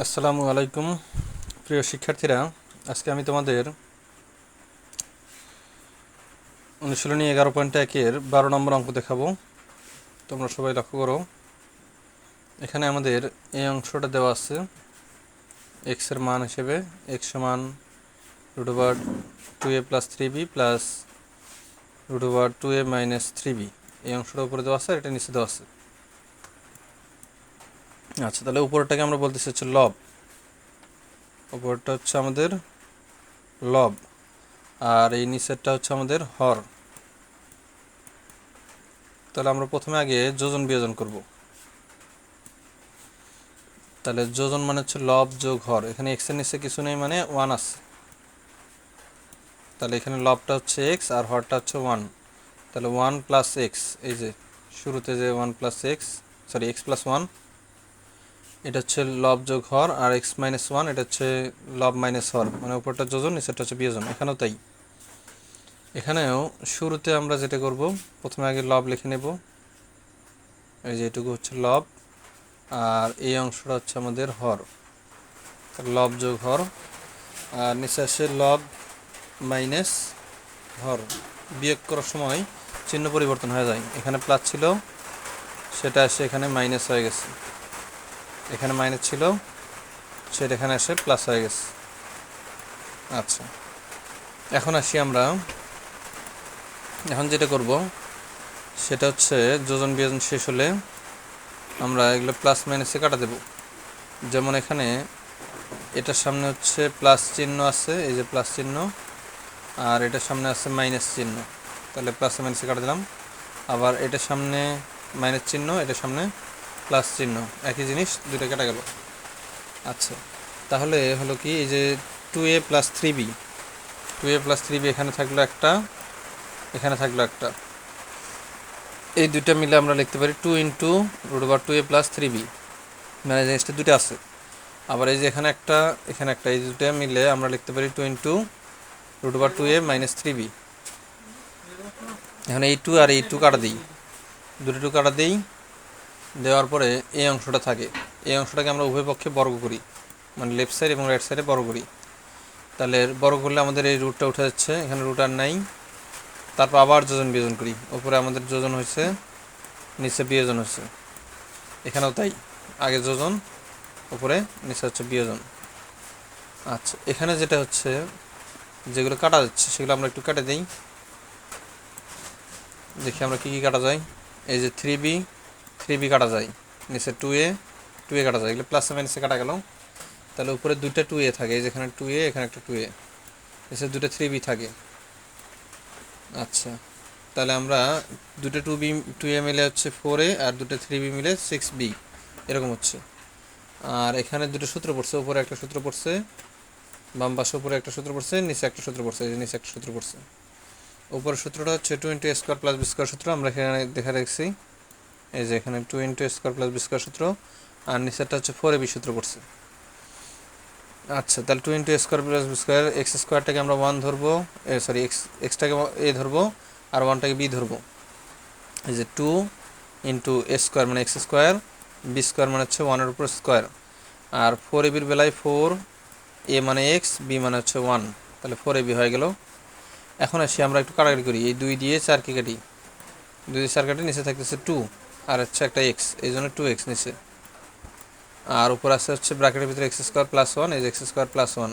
আসসালামু আলাইকুম, প্রিয় শিক্ষার্থীরা। আজকে আমি তোমাদের অনুশীলনী এগারো পয়েন্ট একের বারো নম্বর অঙ্ক দেখাবো। তোমরা সবাই লক্ষ্য করো, এখানে আমাদের এই অংশটা দেওয়া আছে এক্সের মান হিসেবে এক্স সমান root over two a plus three b plus root over two a minus three b এই অংশটা উপরে দেওয়া আছে আর এটা নিচে দেওয়া আছে। আচ্ছা তাহলে উপরটাকে আমরা বলতেছি হচ্ছে লব। উপরটা হচ্ছে আমাদের লব, আর এই নিচেরটা হচ্ছে আমাদের হর। তাহলে আমরা প্রথমে আগে যোজন বিয়োজন করব। তাহলে যোজন মানে হচ্ছে লব যোগ হর। এখানে এক্সের নিচে কিছু নেই মানে ওয়ান আছে। তাহলে এখানে লবটা হচ্ছে এক্স আর হরটা হচ্ছে ওয়ান তাহলে ওয়ান প্লাস এক্স এই যে শুরুতে যে one plus x sorry x plus one এটা হচ্ছে লব যোগ হর আর এক্স মাইনাস ওয়ান এটা হচ্ছে লব মাইনাস হর। মানে উপরটা যোজন, নিচেরটা হচ্ছে বিয়োজন। এখানেও তাই। এখানেও শুরুতে আমরা যেটা করব, প্রথমে আগে লব লিখে নেব। এই যে এটুকু হচ্ছে লব, আর এই অংশটা হচ্ছে আমাদের হর। লব যোগ হর, আর নিচে আসে লব মাইনাস হর। বিয়োগ করার সময় চিহ্ন পরিবর্তন হয়ে যায়। এখানে প্লাস ছিল, সেটা এসে এখানে মাইনাস হয়ে গেছে। এখানে মাইনাস ছিল, সেটা এখানে এসে প্লাস হয়ে গেছে। আচ্ছা এখন আসি আমরা। এখন যেটা করব, সেটা হচ্ছে যোজন বিয়োজন শেষ হলে আমরা এগুলো প্লাস মাইনাসে কাটা দেব। যেমন এখানে এটার সামনে হচ্ছে প্লাস চিহ্ন আছে, এই যে প্লাস চিহ্ন, আর এটার সামনে আছে মাইনাস চিহ্ন। তাহলে প্লাস মাইনাসে কাটা দিলাম। আবার এটার সামনে মাইনাস চিহ্ন, এটার সামনে প্লাস চিহ্ন, একই জিনিস দুইটা কেটে গেল। আচ্ছা তাহলে হলো কি, এই যে two a plus three b two a plus three b এখানে থাকল একটা, এখানে থাকল একটা। এই দুইটা মিলে আমরা লিখতে পারি two into root over two a plus three b মানে জিনিসটা দুটো আছে। আবার এই যে এখানে একটা এখানে একটা, এই দুটো মিলে আমরা লিখতে পারি two into root over two a minus three b এখন এই টু আর এই টু কাটা দিই। দুটো টু কাটা দিই। দেওয়ার পরে এই অংশটা থাকে। এই অংশটাকে আমরা উভয় পক্ষে বর্গ করি। মানে লেফট সাইড এবং রাইট সাইডে বর্গ করি। তাহলে বর্গ করলে আমাদের এই রুটটা উঠে যাচ্ছে। এখানে রুট আর নাই। তারপর আবার যোজন বিয়োজন করি। ওপরে আমাদের যোজন হয়েছে, নিচে বিয়োজন হচ্ছে এখানেও তাই। আগে যোজন উপরে নিচে হচ্ছে বিয়োজন। আচ্ছা এখানে যেটা হচ্ছে, যেগুলো কাটা যাচ্ছে, সেগুলো আমরা একটু কেটে দিই। দেখি আমরা কী কী কাটা যায়। এই যে থ্রি বি থ্রি বি কাটা যায়, নিচে টু এ টু এ কাটা যায়, এগুলো প্লাস মাইনাসে কাটা গেল। তাহলে উপরে দুইটা টু এ থাকে, এই যেখানে টু এ এখানে একটা টু এ নিচে দুটো থ্রি বি থাকে। আচ্ছা তাহলে আমরা দুটো টু বি টু এ মিলে হচ্ছে ফোর এ আর দুটো থ্রি বি মিলে সিক্স বি এরকম হচ্ছে। আর এখানে দুটো সূত্র পড়ছে, উপরে একটা সূত্র পড়ছে, বাম পাশে উপরে একটা সূত্র পড়ছে, নিচে একটা সূত্র পড়ছে, এই নিচে একটা সূত্র পড়ছে। উপরের সূত্রটা হচ্ছে two into square plus b square সূত্র, আমরা এখানে দেখা রেখেছি এই যে এখানে two into square plus b square সূত্র, আর নিচেরটা হচ্ছে ফোর এ বি সূত্র পড়ছে আচ্ছা তাহলে two into square plus b square x স্কোয়ারটাকে আমরা ওয়ান ধরবো সরি এক্স এক্সটাকে এ ধরবো, আর ওয়ানটাকে বি ধরবো। এই যে টু ইন্টু এ স্কোয়ার মানে এক্স স্কোয়ার বি স্কোয়ার মানে হচ্ছে ওয়ানের উপর স্কোয়ার আর ফোর এ বির বেলায় ফোর এ মানে এক্স বি মানে হচ্ছে ওয়ান তাহলে ফোর এ বি হয়ে গেল। এখন আসি, আমরা একটু কাটাকাটি করি। এই দুই দিয়ে চারকে কাটি। দুই দিয়ে চার কাটি, নিচে থাকতেছে টু আর হচ্ছে একটা এক্স এই জন্য টু এক্স নিচে আর উপর আছে হচ্ছে ব্র্যাকেটের ভিতরে এক্স স্কোয়ার প্লাস ওয়ান এই যে এক্স স্কোয়ার প্লাস ওয়ান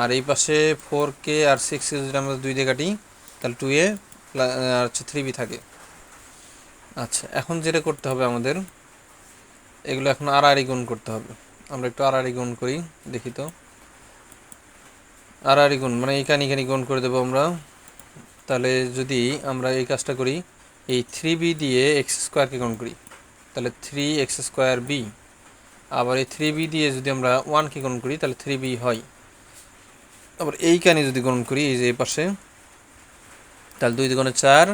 আর এই পাশে ফোর কে আর সিক্স কে যদি আমরা দুই দিয়ে কাটি, তাহলে টু এ আর হচ্ছে থ্রি বি থাকে। আচ্ছা এখন যেটা করতে হবে আমাদের, এগুলো এখন আর আড়াআড়ি গুণ করতে হবে। আমরা একটু আড়াআড়ি গুণ করি, দেখি তো। আর আড়াআড়ি গুণ মানে এইখানে এখানে গুণ করে দেবো আমরা। তাহলে যদি আমরা এই কাজটা করি এই থ্রি বি দিয়ে এক্স স্কোয়ারকে গুণ করি, তাহলে থ্রি এক্স স্কোয়ার বি আবার এই থ্রি বি দিয়ে যদি আমরা ওয়ানকে গুণ করি, তাহলে থ্রি বি হয়। আবার এইখানে যদি গুণ করি, এই যে এই পাশে, তাহলে দুই দুগুণে চার,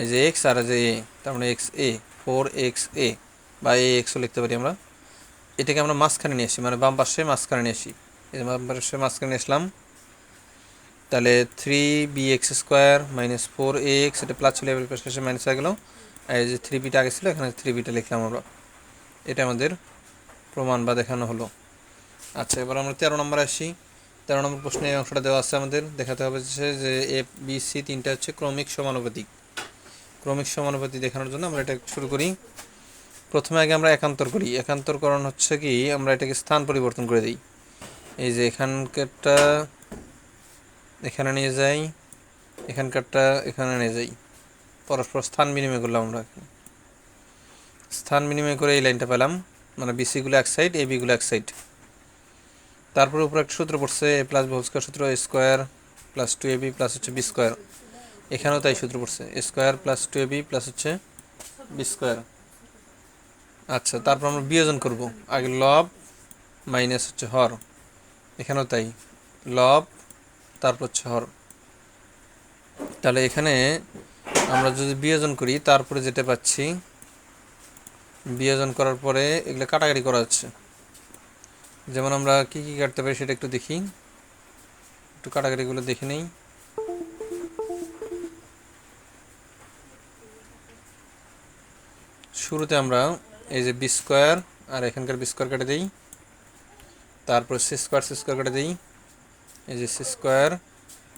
এই যে এক্স আর যে এ তার মানে x a four x a বা এ এক্সও লিখতে পারি আমরা। এটাকে আমরা মাঝখানে নিয়ে আসি মানে বাম পাশে মাঝখানে নিয়ে আসি। এই যে বাম পাশে মাঝখানে নিয়ে আসলাম তাহলে three b x square minus four a x এটা প্লাস ছিল এবার পাশে মাইনাস হয়ে গেল। আর এই যে থ্রি বিটা আগে ছিল, এখানে থ্রি বিটা লিখলাম আমরা। এটা আমাদের প্রমাণ বা দেখানো হলো। আচ্ছা এবার আমরা তেরো নম্বর আসি। তেরো নম্বর প্রশ্নে এই অংশটা দেওয়া আছে আমাদের। দেখাতে হবে যে- এ বি সি তিনটা হচ্ছে ক্রমিক সমানুপাতিক। ক্রমিক সমানুপাতি দেখানোর জন্য আমরা এটা শুরু করি। প্রথমে আগে আমরা একান্তর করি। একান্তরকরণ হচ্ছে কি, আমরা এটাকে স্থান পরিবর্তন করে দিই। এই যে এখানকারটা এখানে নিয়ে যাই। এখানকারটা এখানে নিয়ে যাই। পরস্পর স্থান বিনিময় করলাম আমরা স্থান বিনিময় করে এই লাইনটা পেলাম। মানে বিসিগুলো এক সাইড এ বিগুলো এক সাইড তারপরে উপরে একটা সূত্র পড়ছে এ প্লাস বহু স্কোয়ার সূত্র a square plus two a b plus হচ্ছে বি স্কোয়ার এখানেও তাই সূত্র পড়ছে a square plus two a b plus হচ্ছে বি স্কোয়ার আচ্ছা তারপর আমরা বিয়োজন করব। আগে লব মাইনাস হচ্ছে হর। এখানেও তাই। লব তারপর হচ্ছে হর তাহলে এখানে আমরা যদি বিয়োজন করি, তারপরে যেটা পাচ্ছি, বিয়োজন করার পরে এগুলো কাটাকাটি করা হচ্ছে। যেমন আমরা কি কি কাটতে পারি সেটা একটু দেখি। একটু কাটাকাটিগুলো দেখে নেই। শুরুতে আমরা এই যে বি স্কোয়ার আর এখানকার বি স্কোয়ার কেটে দিই। তারপর সি স্কোয়ার সি স্কোয়ার কেটে দিই। এই যে স্কোয়ার,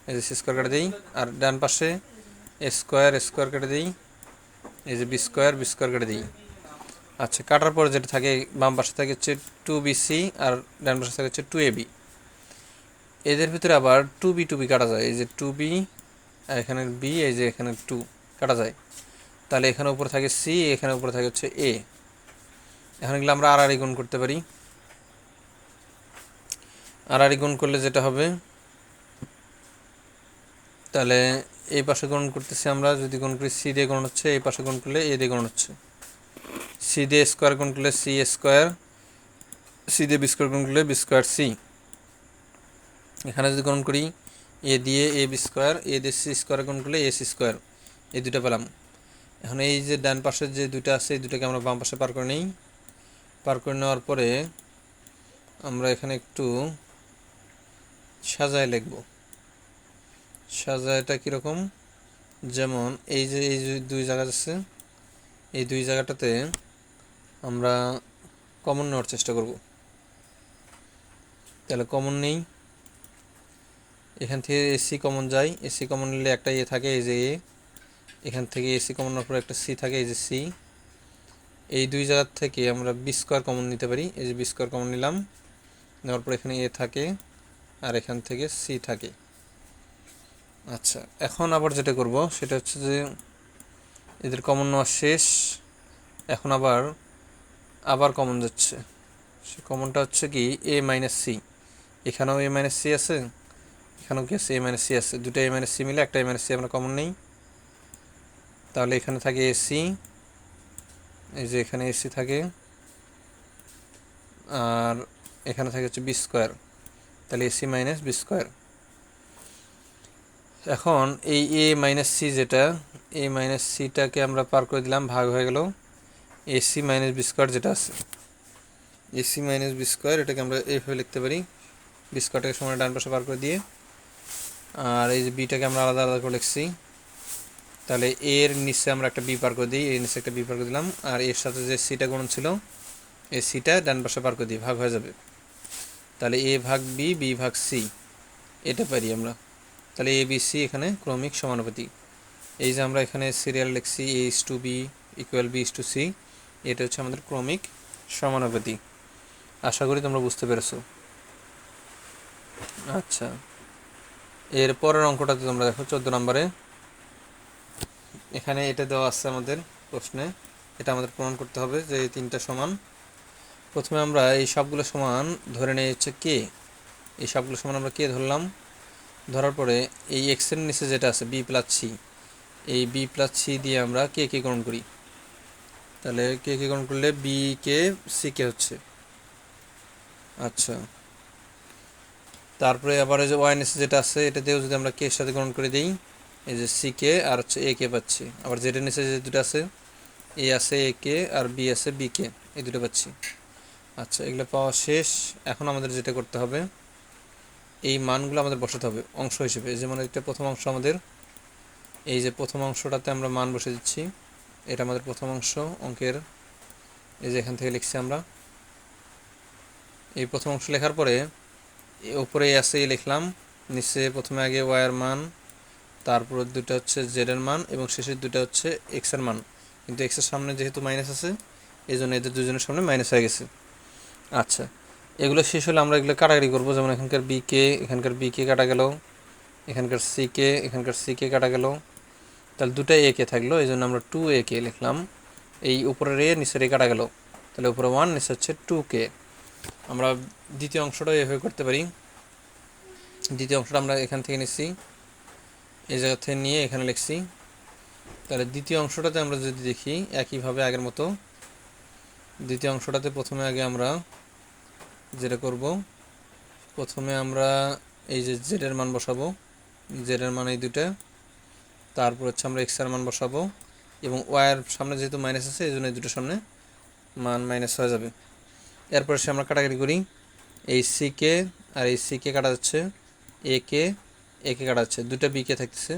এই যে স্কোয়ার কেটে দিই, আর ডান পাশে স্কোয়ার স্কোয়ার কেটে দিই, এই যে বি স্কোয়ার বি স্কোয়ার কেটে দিই। আচ্ছা কাটার পরে যেটা থাকে, বাম পাশে থাকে হচ্ছে টু বিসি আর ডান পাশে থাকে হচ্ছে টু এ বি। এদের ভিতরে আবার টু বি টু বি কাটা যায়। এই যে টু বি, এখানে বি, এই যে এখানে টু কাটা যায়। তাহলে এখানে উপরে থাকে সি, এখানে উপরে থাকে হচ্ছে এ। এখন এগুলো আমরা আর গুণ করতে পারি। আর গুণ করলে যেটা হবে? তাহলে এই পাশে গুণ করতেছি আমরা, যদি গুণ করি সি দিয়ে গুণ হচ্ছে, এই পাশে গুণ করলে এ দিয়ে গুণ হচ্ছে। সি দিয়ে স্কোয়ার গুণ করলে সি স্কোয়ার, সি দিয়ে বি স্কোয়ার গুণ করলে বি স্কোয়ার সি। এখানে যদি গুণ করি এ দিয়ে এ বি স্কোয়ার, এ দিয়ে সি স্কোয়ার গুণ করলে এ সি স্কোয়ার, এই দুটো পেলাম। এখন এই যে ডান পাশের যে দুটো আছে, এই দুটোকে আমরা বাম পাশে পার করে নিই। পার করে নেওয়ার পরে আমরা এখানে একটু সাজায় লিখব। সাজায়টা কীরকম? যেমন এই যে এই যে দুই জায়গা আছে এই দুই জায়গাটাতে আমরা কমন নেওয়ার চেষ্টা করব। তাহলে কমন নেই। এখান থেকে এসি কমন যায়। এসি কমন নিলে একটা এ থাকে, এই যে এ এখান থেকে এসি কমন নেওয়ার পর একটা সি থাকে, এই যে সি এই দুই জায়গার থেকে আমরা বি স্কোয়ার কমন নিতে পারি। এই যে বি স্কোয়ার কমন নিলাম। নেওয়ার পর এখানে এ থাকে। আর এখান থেকে সি থাকে। আচ্ছা এখন আবার যেটা করব, সেটা হচ্ছে যে এদের কমন নেওয়া শেষ। এখন আবার আবার কমন যাচ্ছে। সে কমনটা হচ্ছে কি এ মাইনাস সি এখানেও এ মাইনাস সি আছে, এখানেও কি আছে? এ মাইনাস সি আছে। দুটো এ মাইনাস সি মিলে একটা এ মাইনাস সি আমরা কমন নেই। তাহলে এখানে থাকে এসি এই যে এখানে এসি থাকে। আর এখানে থাকে হচ্ছে বি স্কোয়ার তাহলে এসি মাইনাস বি স্কোয়ার। এখন এই এ মাইনাস সি যেটা, এ মাইনাস সিটাকে আমরা পার করে দিলাম, ভাগ হয়ে গেল এসি মাইনাস বি স্কোয়ার যেটা আছে। এসি মাইনাস বি স্কোয়ার, এটাকে আমরা এইভাবে লিখতে পারি। বি স্কোয়ারটাকে সময় ডান পাশে পার করে দিয়ে। আর এই যে বিটাকে আমরা আলাদা আলাদা করে লিখছি। তাহলে এর নিচে আমরা একটা বি পার করে দিই, এর নিচে একটা বি পার করে দিলাম। আর এর সাথে যে সিটা গুণ ছিল এই সিটা ডান পাশে পার করে দিই ভাগ হয়ে যাবে। তাহলে এ ভাগ বি বি ভাগ সি এটা পারি আমরা। তাহলে এ বি সি এখানে ক্রমিক সমানুপাতি এই যে আমরা এখানে সিরিয়াল লিখছি a is to b equal b is to c এটা হচ্ছে আমাদের ক্রমিক সমানুপাতি আশা করি তোমরা বুঝতে পেরেছ। আচ্ছা এর পরের অঙ্কটাতে তোমরা দেখো, চোদ্দ নম্বরে। এখানে এটা দেওয়া আছে আমাদের প্রশ্নে, এটা আমাদের প্রমাণ করতে হবে যে তিনটা সমান। প্রথমে আমরা এই সবগুলো সমান ধরে নিয়ে হচ্ছে কে? এই সবগুলো সমান আমরা কে ধরলাম? ধরার পরে এই এক্সের নিচে যেটা আছে বি প্লাস সি এই বি প্লাস সি দিয়ে আমরা কে কে গ্রহণ করি? তাহলে কে কে গ্রহণ করলে বি কে সি কে হচ্ছে। আচ্ছা। তারপরে আবার এই যে ওয়াইনেস যেটা আছে, এটা দিয়েও যদি আমরা কে এর সাথে গ্রহণ করে দিই, এই যে সি কে আর হচ্ছে এ কে পাচ্ছি। আবার যেটা নিচে যে দুটো আছে এ আছে এ কে আর বি আছে বি কে, এই দুটো পাচ্ছি। আচ্ছা এগুলো পাওয়া শেষ। এখন আমাদের যেটা করতে হবে, এই মানগুলো আমাদের বসাতে হবে অংশ হিসেবে। যেমন একটা প্রথম অংশ আমাদের। এই যে প্রথম অংশটাতে আমরা মান বসে দিচ্ছি। এটা আমাদের প্রথম অংশ অঙ্কের। এই যে এখান থেকে লিখছি আমরা। এই প্রথম অংশ লেখার পরে এ উপরে আছে লিখলাম। নিচে প্রথমে আগে ওয়ার মান, তারপর দুটো হচ্ছে জেডের মান, এবং শেষের দুটো হচ্ছে এক্সের মান। কিন্তু এক্সের সামনে যেহেতু মাইনাস আছে এই জন্য এদের দুজনের সামনে মাইনাস হয়ে গেছে। আচ্ছা। এগুলো শেষ হলে আমরা এগুলো কাটাকাটি করব। যেমন এখানকার বি কে এখানকার বি কে কাটা গেল। এখানকার সি কে এখানকার সি কে কাটা গেল। তাহলে দুটো এ কে থাকল। এই জন্য আমরা টু এ কে লিখলাম। এই উপরের এ নিচের এ কাটা গেল। তাহলে উপরে ওয়ান নিচে হচ্ছে টু কে আমরা দ্বিতীয় অংশটা এভাবে করতে পারি। দ্বিতীয় অংশটা আমরা এখান থেকে নিচ্ছি। এই জায়গা থেকে নিয়ে এখানে লিখছি। তাহলে দ্বিতীয় অংশটাতে আমরা যদি দেখি, একইভাবে আগের মতো। দ্বিতীয় অংশটাতে প্রথমে আগে আমরা যেটা করব, প্রথমে আমরা এই যে জেডের মান বসাবো জেডের মান এই দুটা তারপর হচ্ছে আমরা এক্সের মান বসাবো এবং ওয়ার সামনে যেহেতু মাইনাস আছে, এই জন্য এই দুটোর সামনে মান মাইনাস হয়ে যাবে। এরপর সে আমরা কাটাকাটি করি। এই সি কে আর এই সি কে কাটা যাচ্ছে। এ কে এ কে কাটা যাচ্ছে। দুটো বি কে থাকতেছে।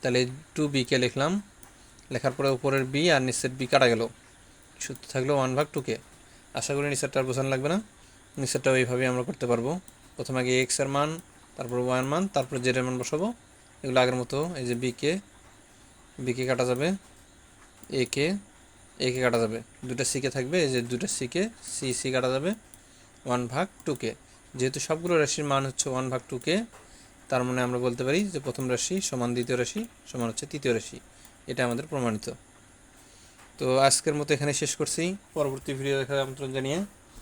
তাহলে টু বি কে লিখলাম। লেখার পরে উপরের বি আর নিচের বি কাটা গেল। সূত্র থাকল ওয়ান ভাগ টু কে আশা করি নিচেরটা আর বোঝানো লাগবে না। নিচেরটাও এইভাবেই আমরা করতে পারব। প্রথমে আগে এক্সের মান, তারপর ওয়ান মান, তারপর জেড এর মান বসাবো। এগুলো আগের মতো, এই যে বি কে বি কে কাটা যাবে। এ কে এ কে কাটা যাবে। দুটো সি কে থাকবে, এই যে দুটো সি কে সি সি কাটা যাবে। ওয়ান ভাগ টু কে যেহেতু সবগুলো রাশির মান হচ্ছে ওয়ান ভাগ টু কে তার মানে আমরা বলতে পারি যে প্রথম রাশি সমান দ্বিতীয় রাশি সমান হচ্ছে তৃতীয় রাশি। এটা আমাদের প্রমাণিত। তো আজকের মতো এখানে শেষ করছি। পরবর্তী ভিডিও দেখার আমন্ত্রণ জানিয়ে